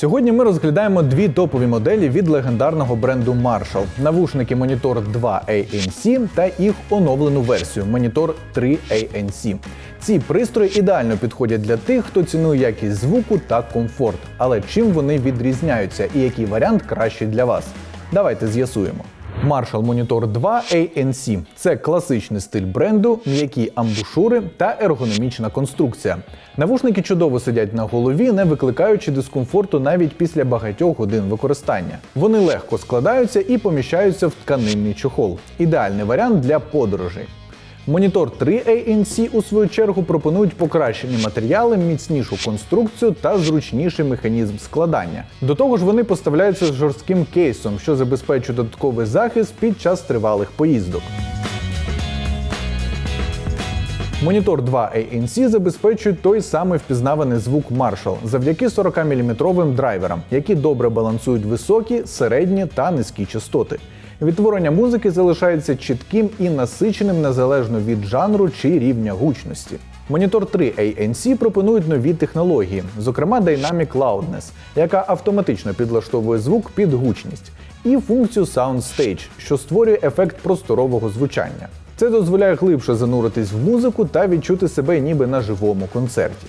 Сьогодні ми розглядаємо дві топові моделі від легендарного бренду Marshall. Навушники Monitor 2 ANC та їх оновлену версію Monitor 3 ANC. Ці пристрої ідеально підходять для тих, хто цінує якість звуку та комфорт. Але чим вони відрізняються і який варіант кращий для вас? Давайте з'ясуємо. Marshall Monitor 2 ANC – це класичний стиль бренду, м'які амбушури та ергономічна конструкція. Навушники чудово сидять на голові, не викликаючи дискомфорту навіть після багатьох годин використання. Вони легко складаються і поміщаються в тканинний чохол. Ідеальний варіант для подорожей. Монітор 3 ANC у свою чергу пропонують покращені матеріали, міцнішу конструкцію та зручніший механізм складання. До того ж, вони поставляються з жорстким кейсом, що забезпечує додатковий захист під час тривалих поїздок. Монітор 2 ANC забезпечує той самий впізнаваний звук Marshall завдяки 40-мм драйверам, які добре балансують високі, середні та низькі частоти. Відтворення музики залишається чітким і насиченим незалежно від жанру чи рівня гучності. Монітор 3 ANC пропонують нові технології, зокрема Dynamic Loudness, яка автоматично підлаштовує звук під гучність, і функцію Soundstage, що створює ефект просторового звучання. Це дозволяє глибше зануритись в музику та відчути себе ніби на живому концерті.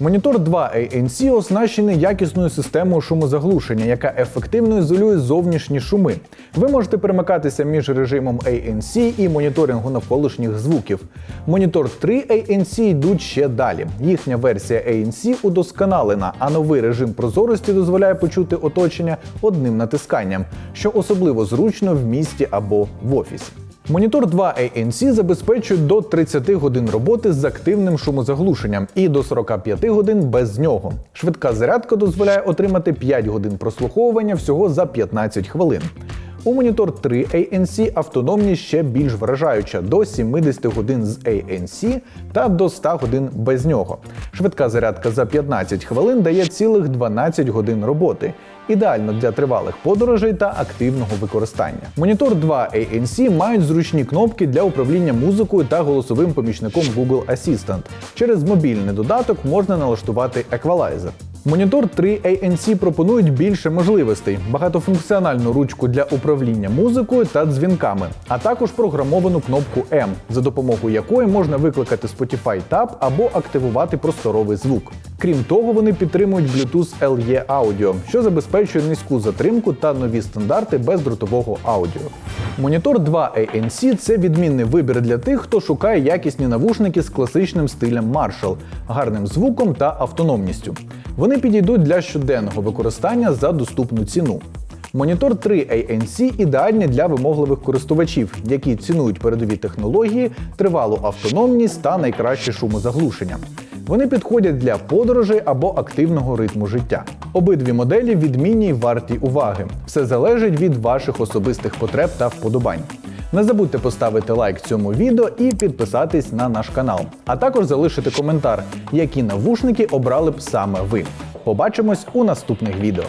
Монітор 2 ANC оснащений якісною системою шумозаглушення, яка ефективно ізолює зовнішні шуми. Ви можете перемикатися між режимом ANC і моніторингу навколишніх звуків. Монітор 3 ANC йдуть ще далі. Їхня версія ANC удосконалена, а новий режим прозорості дозволяє почути оточення одним натисканням, що особливо зручно в місті або в офісі. Монітор 2 ANC забезпечує до 30 годин роботи з активним шумозаглушенням і до 45 годин без нього. Швидка зарядка дозволяє отримати 5 годин прослуховування всього за 15 хвилин. У монітор 3 ANC автономність ще більш вражаюча до 70 годин з ANC та до 100 годин без нього. Швидка зарядка за 15 хвилин дає цілих 12 годин роботи. Ідеально для тривалих подорожей та активного використання. Монітор 2 ANC мають зручні кнопки для управління музикою та голосовим помічником Google Assistant. Через мобільний додаток можна налаштувати еквалайзер. Монітор 3 ANC пропонують більше можливостей: багатофункціональну ручку для управління музикою та дзвінками, а також програмовану кнопку M, за допомогою якої можна викликати Spotify Tab або активувати просторовий звук. Крім того, вони підтримують Bluetooth LE Audio, що забезпечує низьку затримку та нові стандарти бездротового аудіо. Монітор 2 ANC це відмінний вибір для тих, хто шукає якісні навушники з класичним стилем Marshall, гарним звуком та автономністю. Вони підійдуть для щоденного використання за доступну ціну. Монітор 3 ANC ідеальний для вимогливих користувачів, які цінують передові технології, тривалу автономність та найкраще шумозаглушення. Вони підходять для подорожей або активного ритму життя. Обидві моделі відмінні й варті уваги. Все залежить від ваших особистих потреб та вподобань. Не забудьте поставити лайк цьому відео і підписатись на наш канал, а також залишити коментар, які навушники обрали б саме ви. Побачимось у наступних відео.